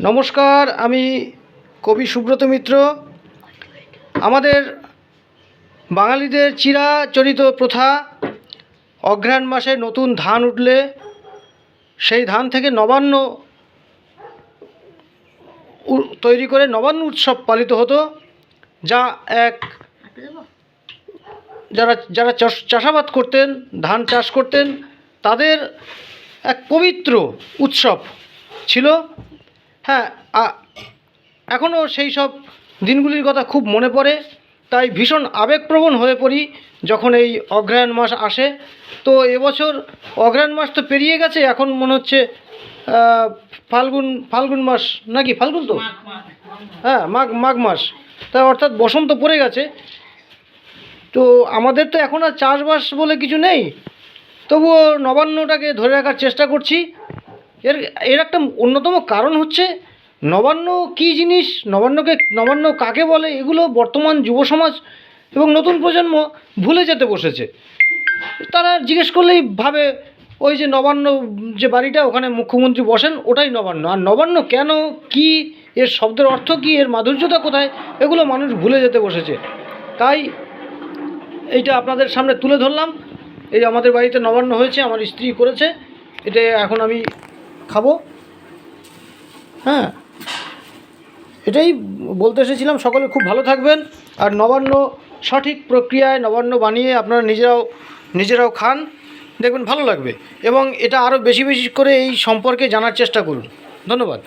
নমস্কার, আমি কবি সুব্রত মিত্র। আমাদের বাঙালিদের চিরাচরিত প্রথা, অঘ্রাণ মাসে নতুন ধান উঠলে, সেই ধান থেকে নবান্ন তৈরি করে নবান্ন উৎসব পালিত হতো, যা এক যারা যারা চাষ- চাষাবাদ করতেন, ধান চাষ করতেন, তাদের এক পবিত্র উৎসব ছিল। হ্যাঁ এখনও সেই সব দিনগুলির কথা খুব মনে পড়ে। তাই ভীষণ আবেগপ্রবণ হয়ে পড়ি যখন এই অগ্রহায়ণ মাস আসে। তো এবছর অগ্রহায়ণ মাস তো পেরিয়ে গেছে এখন মনে হচ্ছে ফাল্গুন ফাল্গুন মাস নাকি ফাল্গুন তো? হ্যাঁ মাঘ মাঘ মাস। তাই অর্থাৎ বসন্ত পড়ে গেছে। তো আমাদের তো এখন আর চাষবাস বলে কিছু নেই। তবুও নবান্নটাকে ধরে রাখার চেষ্টা করছি। এর এর একটা অন্যতম কারণ হচ্ছে নবান্ন কী জিনিস, নবান্নকে, নবান্ন কাকে বলে, এগুলো বর্তমান যুব সমাজ এবং নতুন প্রজন্ম ভুলে যেতে বসেছে। তারা জিজ্ঞেস করলেই ভাবে, ওই যে নবান্ন যে বাড়িটা ওখানে মুখ্যমন্ত্রী বসেন, ওটাই নবান্ন। আর নবান্ন কেন, কি, এর শব্দের অর্থ কি, এর মাধুর্যতা কোথায়, এগুলো মানুষ ভুলে যেতে বসেছে। তাই এইটা আপনাদের সামনে তুলে ধরলাম। এই আমাদের বাড়িতে নবান্ন হয়েছে, আমার স্ত্রী করেছে। এটা এখন আমি খাব। হ্যাঁ। এটাই বলতে এসেছিলাম, সকলে খুব ভালো থাকবেন। আর নবান্ন সঠিক প্রক্রিয়ায় নবান্ন বানিয়ে আপনারা নিজেরাও নিজেরাও খান। দেখবেন ভালো লাগবে। এবং এটা আরও বেশি বেশি করে এই সম্পর্কে জানার চেষ্টা করুন। ধন্যবাদ।